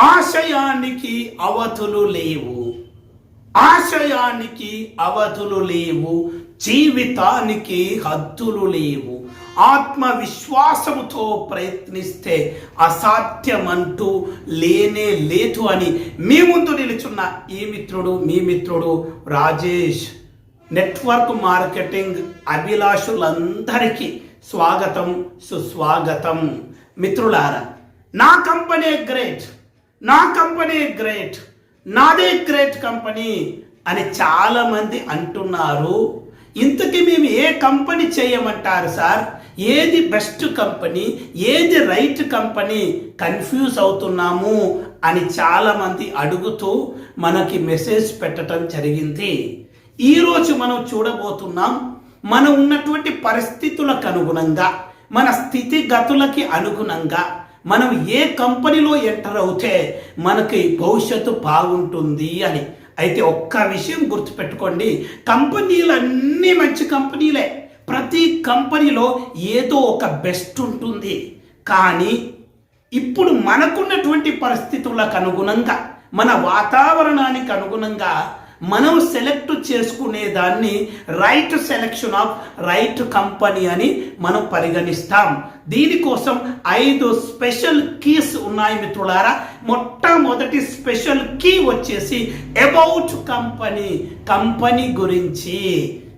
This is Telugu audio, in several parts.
ఆశయానికి అవధులు లేవు. ఆశయానికి అవధులు లేవు. జీవితానికి హద్దులు లేవు. ఆత్మవిశ్వాసముతో ప్రయత్నిస్తే అసాధ్యమంటూ లేనే లేదు అని మీ ముందు నిలుచున్న ఈ మిత్రుడు మీ మిత్రుడు రాజేష్. నెట్వర్క్ మార్కెటింగ్ అభిలాషులందరికీ స్వాగతం సుస్వాగతం. మిత్రులారా నా కంపెనీ గ్రేట్. నా కంపెనీ గ్రేట్ నాదే గ్రేట్ కంపెనీ అని చాలామంది అంటున్నారు. ఇంతకీ మేము ఏ కంపెనీ చేయమంటారు సార్? ఏది బెస్ట్ కంపెనీ ఏది రైట్ కంపెనీ? కన్ఫ్యూజ్ అవుతున్నాము అని చాలామంది అడుగుతూ మనకి మెసేజ్ పెట్టడం జరిగింది. ఈరోజు మనం చూడబోతున్నాం మనం ఉన్నటువంటి పరిస్థితులకు అనుగుణంగా మన స్థితిగతులకి అనుగుణంగా మనం ఏ కంపెనీలో ఎంటర్ అవుతే మనకి భవిష్యత్తు బాగుంటుంది అని. అయితే ఒక్క విషయం గుర్తుపెట్టుకోండి. కంపెనీలన్నీ మంచి కంపెనీలే. ప్రతి కంపెనీలో ఏదో ఒక బెస్ట్ ఉంటుంది. కానీ ఇప్పుడు మనకున్నటువంటి పరిస్థితులకు అనుగుణంగా మన వాతావరణానికి అనుగుణంగా మనం సెలెక్ట్ చేసుకునే దాన్ని right selection of right company అని మనం పరిగణిస్తాం. దీనికోసం ఐదు స్పెషల్ కీస్ ఉన్నాయి మిత్రులారా. మొట్టమొదటి స్పెషల్ కీ వచ్చేసి అబౌట్ కంపెనీ. కంపెనీ గురించి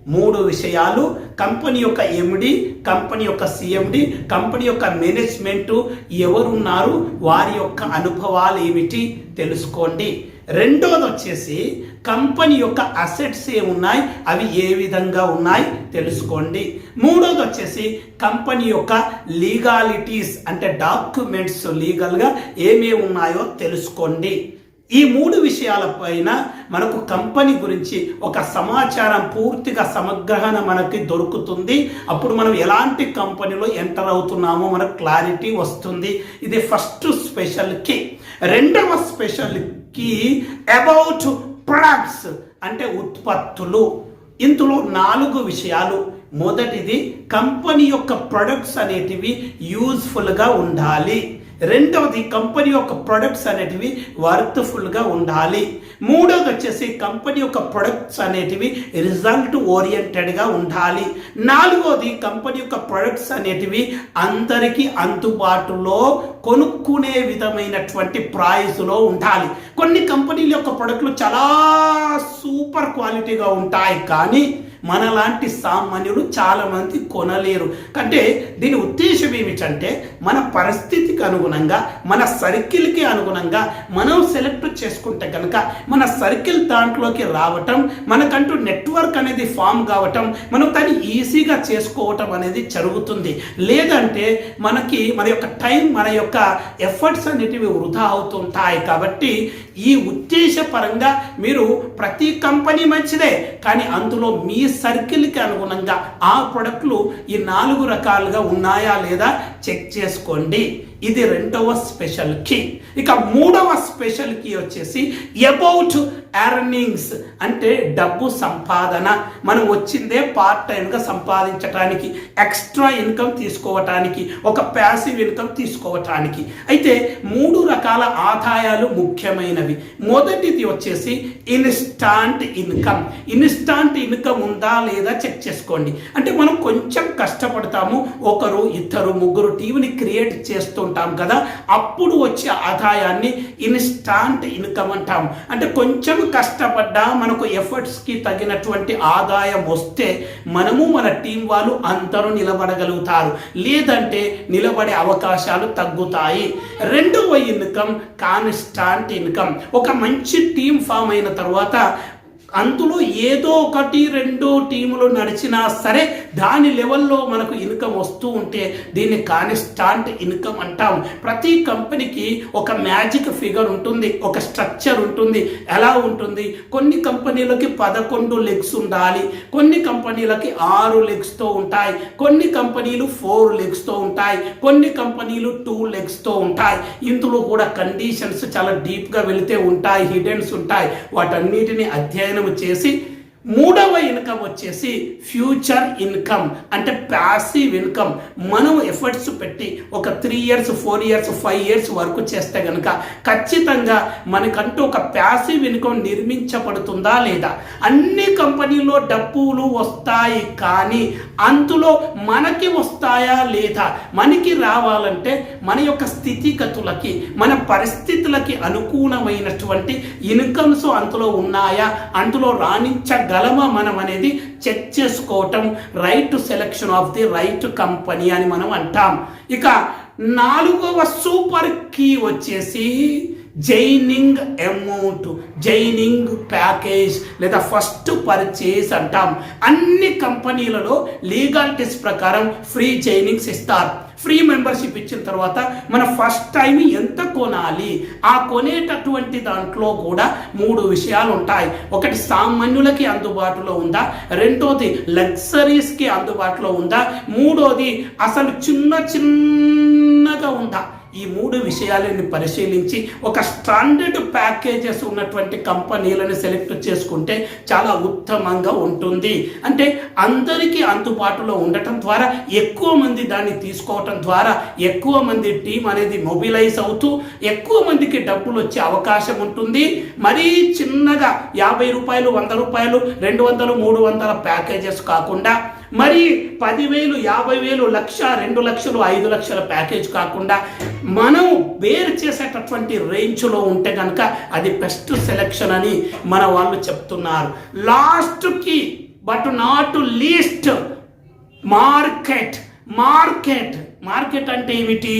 మూడు విషయాలు. కంపెనీ యొక్క ఎండి కంపెనీ యొక్క సిఎండి కంపెనీ యొక్క మేనేజ్మెంటు ఎవరున్నారు వారి యొక్క అనుభవాలు ఏమిటి తెలుసుకోండి. రెండోది వచ్చేసి కంపెనీ యొక్క అసెట్స్ ఏమున్నాయి? అవి ఏ విధంగా ఉన్నాయి? తెలుసుకోండి. మూడోది వచ్చేసి కంపెనీ యొక్క లీగాలిటీస్ అంటే డాక్యుమెంట్స్ లీగల్గా ఏమేమి ఉన్నాయో తెలుసుకోండి. ఈ మూడు విషయాలపైన మనకు కంపెనీ గురించి ఒక సమాచారం పూర్తిగా సమగ్రహణ మనకి దొరుకుతుంది. అప్పుడు మనం ఎలాంటి కంపెనీలో ఎంటర్ అవుతున్నామో మనకు క్లారిటీ వస్తుంది. ఇది ఫస్ట్ స్పెషల్కి. రెండవ స్పెషల్కి అబౌట్ ప్రొడక్ట్స్ అంటే ఉత్పత్తులు. ఇందులో నాలుగు విషయాలు. మొదటిది కంపెనీ యొక్క ప్రొడక్ట్స్ అనేటివి యూజ్ఫుల్గా ఉండాలి. రెండవది కంపెనీ యొక్క ప్రొడక్ట్స్ అనేటివి వర్త్ఫుల్గా ఉండాలి. మూడవది వచ్చేసి కంపెనీ యొక్క ప్రొడక్ట్స్ అనేటివి రిజల్ట్ ఓరియంటెడ్గా ఉండాలి. నాలుగవది కంపెనీ యొక్క ప్రొడక్ట్స్ అనేటివి అందరికీ అందుబాటులో కొనుక్కునే విధమైనటువంటి ప్రైస్లో ఉండాలి. కొన్ని కంపెనీల యొక్క ప్రొడక్ట్లు చాలా సూపర్ క్వాలిటీగా ఉంటాయి కానీ మనలాంటి సామాన్యులు చాలామంది కొనలేరు. అంటే దీని ఉద్దేశం ఏమిటంటే మన పరిస్థితికి అనుగుణంగా మన సర్కిల్కి అనుగుణంగా మనం సెలెక్ట్ చేసుకుంటే కనుక మన సర్కిల్ దాంట్లోకి రావటం మనకంటూ నెట్వర్క్ అనేది ఫామ్ కావటం మనం దాన్ని ఈజీగా చేసుకోవటం అనేది జరుగుతుంది. లేదంటే మనకి మన యొక్క టైం మన యొక్క ఎఫర్ట్స్ అనేటివి వృధా అవుతుంటాయి. కాబట్టి ఈ ఉద్దేశపరంగా మీరు ప్రతి కంపెనీ మంచిదే కానీ అందులో మీ సర్కిల్కి అనుగుణంగా ఆ ప్రొడక్ట్లు ఈ నాలుగు రకాలుగా ఉన్నాయా లేదా చెక్ చేసుకోండి. ఇది రెండవ స్పెషల్ కీ. ఇక మూడవ స్పెషల్ కీ వచ్చేసి అబౌట్ ఎర్నింగ్స్ అంటే డబ్బు సంపాదన. మనం వచ్చిందే పార్ట్ టైంగా సంపాదించడానికి ఎక్స్ట్రా ఇన్కమ్ తీసుకోవటానికి ఒక ప్యాసివ్ ఇన్కమ్ తీసుకోవటానికి. అయితే మూడు రకాల ఆదాయాలు ముఖ్యమైనవి. మొదటిది వచ్చేసి ఇన్స్టాంట్ ఇన్కమ్ ఇన్స్టాంట్ ఇన్కమ్ ఉందా లేదా చెక్ చేసుకోండి. అంటే మనం కొంచెం కష్టపడతాము ఒకరు ఇద్దరు ముగ్గురు టీవీని క్రియేట్ చేస్తుంటాం కదా. అప్పుడు వచ్చే ఆదాయాన్ని ఇన్స్టాంట్ ఇన్కమ్ అంటాము అంటే కొంచెం కష్టపడ్డా మనకు ఎఫర్ట్స్కి తగినటువంటి ఆదాయం వస్తే మనము మన టీం వాళ్ళు అందరూ నిలబడగలుగుతారు. లేదంటే నిలబడే అవకాశాలు తగ్గుతాయి. రెండవ ఇన్కమ్ కాన్స్టాంట్ ఇన్కమ్ ఒక మంచి టీం ఫామ్ అయిన తర్వాత అందులో ఏదో ఒకటి రెండు టీములు నడిచినా సరే దాని లెవెల్లో మనకు ఇన్కమ్ వస్తూ ఉంటే దీన్ని కాన్స్టాంట్ ఇన్కమ్ అంటాం ప్రతి కంపెనీకి ఒక మ్యాజిక్ ఫిగర్ ఉంటుంది ఒక స్ట్రక్చర్ ఉంటుంది. ఎలా ఉంటుంది? కొన్ని కంపెనీలకి పదకొండు లెగ్స్ ఉండాలి కొన్ని కంపెనీలకి ఆరు లెగ్స్తో ఉంటాయి కొన్ని కంపెనీలు ఫోర్ లెగ్స్తో ఉంటాయి కొన్ని కంపెనీలు టూ లెగ్స్తో ఉంటాయి. ఇందులో కూడా కండిషన్స్ చాలా డీప్గా వెళితే ఉంటాయి హిడెన్స్ ఉంటాయి. వాటన్నిటిని అధ్యయనం వచ్చేసి మూడవ ఇన్కమ్ వచ్చేసి ఫ్యూచర్ ఇన్కమ్ అంటే ప్యాసివ్ ఇన్కమ్. మనం ఎఫర్ట్స్ పెట్టి ఒక three years four years five years వరకు చేస్తే కనుక ఖచ్చితంగా మనకంటూ ఒక ప్యాసివ్ ఇన్కమ్ నిర్మించబడుతుందా లేదా? అన్ని కంపెనీలో డబ్బులు వస్తాయి కానీ అందులో మనకి వస్తాయా లేదా? మనకి రావాలంటే మన యొక్క స్థితిగతులకి మన పరిస్థితులకి అనుకూలమైనటువంటి ఇన్కమ్స్ అందులో ఉన్నాయా? అందులో రాణించగలమా మనం అనేది చెక్ చేసుకోవటం right selection of the right company అని మనం అంటాం. ఇక నాలుగవ సూపర్ కీ వచ్చేసి జైనింగ్ అమౌంట్ జైనింగ్ ప్యాకేజ్ లేదా ఫస్ట్ పర్చేస్ అంటాం. అన్ని కంపెనీలలో లీగాలిటీస్ ప్రకారం ఫ్రీ జైనింగ్స్ ఇస్తారు. ఫ్రీ మెంబర్షిప్ ఇచ్చిన తర్వాత మన ఫస్ట్ టైం ఎంత కొనాలి? ఆ కొనేటటువంటి దాంట్లో కూడా మూడు విషయాలు ఉంటాయి. ఒకటి సామాన్యులకి అందుబాటులో ఉందా? రెండోది లగ్జరీస్కి అందుబాటులో ఉందా? మూడోది అసలు చిన్న చిన్నగా ఉందా? ఈ మూడు విషయాలను పరిశీలించి ఒక స్టాండర్డ్ ప్యాకేజెస్ ఉన్నటువంటి కంపెనీలను సెలెక్ట్ చేసుకుంటే చాలా ఉత్తమంగా ఉంటుంది. అంటే అందరికీ అందుబాటులో ఉండటం ద్వారా ఎక్కువ మంది దాన్ని తీసుకోవటం ద్వారా ఎక్కువ మంది టీం అనేది మొబిలైజ్ అవుతూ ఎక్కువ మందికి డబ్బులు వచ్చే అవకాశం ఉంటుంది. మరీ చిన్నగా యాభై రూపాయలు వంద రూపాయలు రెండు వందలు మూడు వందల ప్యాకేజెస్ కాకుండా మరి పదివేలు యాభై వేలు లక్ష రెండు లక్షలు ఐదు లక్షల ప్యాకేజ్ కాకుండా మనం వేరు చేసేటటువంటి రేంజ్లో ఉంటే కనుక అది బెస్ట్ సెలెక్షన్ అని మన వాళ్ళు చెప్తున్నారు. లాస్ట్కి but not least market market. Market అంటే ఏమిటి?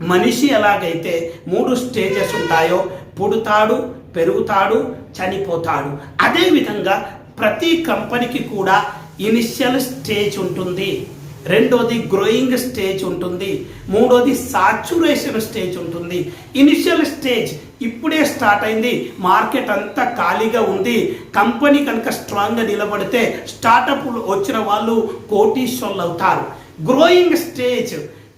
మనిషి ఎలాగైతే మూడు స్టేజెస్ ఉంటాయో పుడతాడు పెరుగుతాడు చనిపోతాడు. అదేవిధంగా ప్రతి కంపెనీకి కూడా ఇనిషియల్ స్టేజ్ ఉంటుంది. రెండోది గ్రోయింగ్ స్టేజ్ ఉంటుంది. మూడోది సాచురేషన్ స్టేజ్ ఉంటుంది. ఇనిషియల్ స్టేజ్ ఇప్పుడే స్టార్ట్ అయింది. మార్కెట్ అంతా ఖాళీగా ఉంది. కంపెనీ కనుక స్ట్రాంగ్గా నిలబడితే స్టార్టప్ వచ్చిన వాళ్ళు కోటీశ్వర్లు అవుతారు. గ్రోయింగ్ స్టేజ్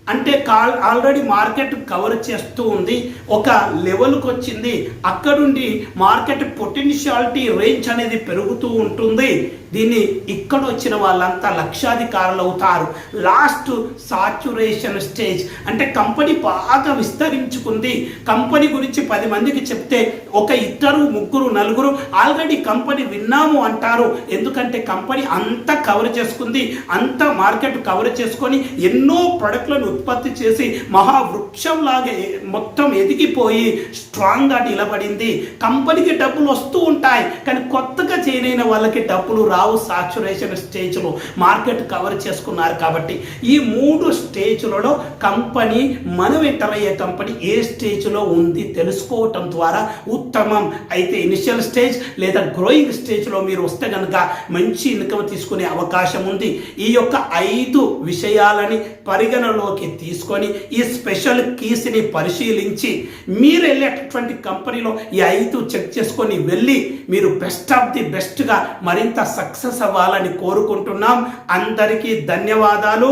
అంటే కాల్ ఆల్రెడీ మార్కెట్ కవర్ చేస్తూ ఉంది. ఒక లెవెల్కి వచ్చింది. అక్కడుండి మార్కెట్ పొటెన్షియాలిటీ రేంజ్ అనేది పెరుగుతూ ఉంటుంది. దీన్ని ఇక్కడ వచ్చిన వాళ్ళంతా లక్షాధికారులు అవుతారు. లాస్ట్ సాచురేషన్ స్టేజ్ అంటే కంపెనీ బాగా విస్తరించుకుంది. కంపెనీ గురించి పది మందికి చెప్తే ఒక ఇద్దరు ముగ్గురు నలుగురు ఆల్రెడీ కంపెనీ విన్నాము అంటారు. ఎందుకంటే కంపెనీ అంతా కవర్ చేసుకుంది. అంత మార్కెట్ కవర్ చేసుకొని ఎన్నో ప్రొడక్ట్లను ఉత్పత్తి చేసి మహావృక్షంలాగే మొత్తం ఎదిగిపోయి స్ట్రాంగ్గా నిలబడింది. కంపెనీకి డబ్బులు వస్తూ ఉంటాయి. కానీ కొత్తగా చేయనైన వాళ్ళకి డబ్బులు రావు సాచురేషన్ స్టేజ్లో మార్కెట్ కవర్ చేసుకున్నారు కాబట్టి ఈ మూడు స్టేజ్లలో కంపెనీ మనం ఎంటర్ అయ్యే కంపెనీ ఏ స్టేజ్లో ఉంది తెలుసుకోవటం ద్వారా ఉత్తమం. అయితే ఇనిషియల్ స్టేజ్ లేదా గ్రోయింగ్ స్టేజ్లో మీరు వస్తే కనుక మంచి ఇన్కమ్ తీసుకునే అవకాశం ఉంది. ఈ యొక్క ఐదు విషయాలని పరిగణలోకి తీసుకొని ఈ స్పెషల్ కీస్ని పరిశీలించి మీరు వెళ్ళేటటువంటి కంపెనీలో ఈ ఐదు చెక్ చేసుకొని వెళ్ళి మీరు బెస్ట్ ఆఫ్ ది బెస్ట్గా మరింత సక్సెస్ అవ్వాలని కోరుకుంటున్నాం. అందరికీ ధన్యవాదాలు.